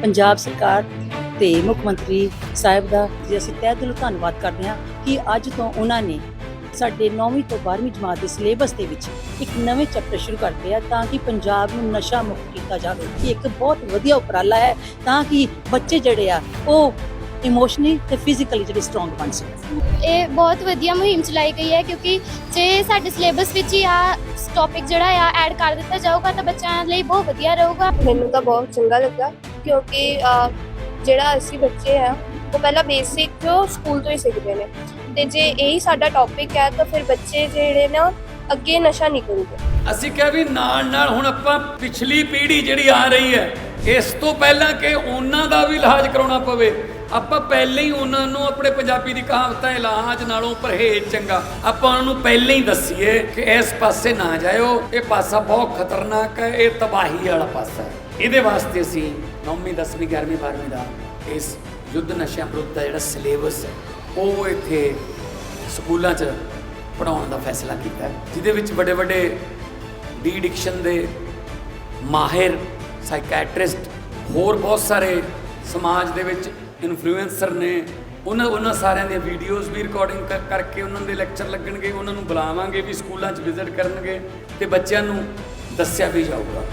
ਪੰਜਾਬ ਸਰਕਾਰ ਤੇ ਮੁੱਖ ਮੰਤਰੀ ਸਾਹਿਬ ਦਾ ਜੀ ਅਸੀਂ ਤਹਿ ਦਿਲੋਂ ਧੰਨਵਾਦ ਕਰਦੇ ਹਾਂ ਕਿ ਅੱਜ ਤੋਂ ਉਹਨਾਂ ਨੇ ਸਾਡੇ 9ਵੀਂ ਤੋਂ 12ਵੀਂ ਜਮਾਤ ਦੇ ਸਿਲੇਬਸ ਦੇ ਵਿੱਚ ਇੱਕ ਨਵੇਂ ਚੈਪਟਰ ਸ਼ੁਰੂ ਕਰਦੇ ਆ ਤਾਂ ਕਿ ਪੰਜਾਬ ਨੂੰ ਨਸ਼ਾ ਮੁਕਤ ਕੀਤਾ ਜਾਵੇ। ਇਹ ਇੱਕ ਬਹੁਤ ਵਧੀਆ ਉਪਰਾਲਾ ਹੈ ਤਾਂ ਕਿ ਬੱਚੇ ਜਿਹੜੇ ਆ ਉਹ ਇਮੋਸ਼ਨਲੀ ਤੇ ਫਿਜ਼ੀਕਲੀ ਜਿਹੜੇ ਸਟਰੋਂਗ ਬਣ ਸਕਣ। ਇਹ ਬਹੁਤ ਵਧੀਆ ਮੁਹਿੰਮ ਚਲਾਈ ਗਈ ਹੈ ਕਿਉਂਕਿ ਜੇ ਸਾਡੇ ਸਿਲੇਬਸ ਵਿੱਚ ਹੀ ਆ ਟੌਪਿਕ ਜਿਹੜਾ ਆ ਐਡ ਕਰ ਦਿੱਤਾ ਜਾਊਗਾ ਤਾਂ ਬੱਚਿਆਂ ਲਈ ਬਹੁਤ ਵਧੀਆ ਰਹੂਗਾ। ਮੈਨੂੰ ਤਾਂ ਬਹੁਤ ਚੰਗਾ ਲੱਗਾ। ਕਿਉਂਕਿ ਜਿਹੜਾ ਅਸੀਂ ਬੱਚੇ ਆ, ਉਹ ਪਹਿਲਾਂ ਬੇਸਿਕ ਜੋ ਸਕੂਲ ਤੋਂ ਹੀ ਸਿੱਖਦੇ ਨੇ। ਤੇ ਜੇ ਇਹੀ ਸਾਡਾ ਟੌਪਿਕ ਹੈ, ਤਾਂ ਫਿਰ ਬੱਚੇ ਜਿਹੜੇ ਨਾ ਅੱਗੇ ਨਸ਼ਾ ਨਹੀਂ ਕਰੂਗੇ। ਅਸੀਂ ਕਿਹਾ ਵੀ ਨਾਲ ਨਾਲ ਹੁਣ ਆਪਾਂ ਪਿਛਲੀ ਪੀੜ੍ਹੀ ਜਿਹੜੀ ਆ ਰਹੀ ਹੈ, ਇਸ ਤੋਂ ਪਹਿਲਾਂ ਕਿ ਉਹਨਾਂ ਦਾ ਵੀ ਇਲਾਜ ਕਰਾਉਣਾ ਪਵੇ, ਆਪਾਂ ਪਹਿਲਾਂ ਹੀ ਉਹਨਾਂ ਨੂੰ ਆਪਣੇ ਪੰਜਾਬੀ ਦੀ ਕਹਾਵਤ ਹੈ ਇਲਾਜ ਨਾਲੋਂ ਪਰਹੇਜ਼ ਚੰਗਾ, ਆਪਾਂ ਉਹਨਾਂ ਨੂੰ ਪਹਿਲਾਂ ਹੀ ਦੱਸੀਏ ਕਿ ਇਸ ਪਾਸੇ ਨਾ ਜਾਇਓ, ਇਹ ਪਾਸਾ ਬਹੁਤ ਖਤਰਨਾਕ ਹੈ, ਇਹ ਤਬਾਹੀ ਵਾਲਾ ਪਾਸਾ ਹੈ। ਇਹਦੇ ਵਾਸਤੇ ਅਸੀਂ 9ਵੀਂ 10ਵੀਂ 11ਵੀਂ 12ਵੀਂ ਦਾ ਇਸ ਯੁੱਧ ਨਸ਼ਿਆਂ ਵਿਰੁੱਧ ਦਾ ਜਿਹੜਾ ਸਿਲੇਬਸ ਹੈ, ਉਹ ਇੱਥੇ ਸਕੂਲਾਂ 'ਚ ਪੜਾਉਣ ਦਾ ਫੈਸਲਾ ਕੀਤਾ ਜਿਹਦੇ ਵਿੱਚ ਵੱਡੇ ਵੱਡੇ ਡੀ ਡਿਕਸ਼ਨ ਦੇ ਮਾਹਿਰ ਸਾਈਕੈਟ੍ਰਿਸਟ ਹੋਰ ਬਹੁਤ ਸਾਰੇ ਸਮਾਜ ਦੇ ਵਿੱਚ ਇਨਫਲੂਐਂਸਰ ਨੇ। ਉਹਨਾਂ ਉਹਨਾਂ ਸਾਰਿਆਂ ਦੀਆਂ ਵੀਡੀਓਜ਼ ਵੀ ਰਿਕਾਰਡਿੰਗ ਕਰਕੇ ਉਹਨਾਂ ਦੇ ਲੈਕਚਰ ਲੱਗਣਗੇ, ਉਹਨਾਂ ਨੂੰ ਬੁਲਾਵਾਂਗੇ ਵੀ ਸਕੂਲਾਂ 'ਚ ਵਿਜ਼ਿਟ ਕਰਨਗੇ ਤੇ ਬੱਚਿਆਂ ਨੂੰ ਦੱਸਿਆ ਵੀ ਜਾਊਗਾ।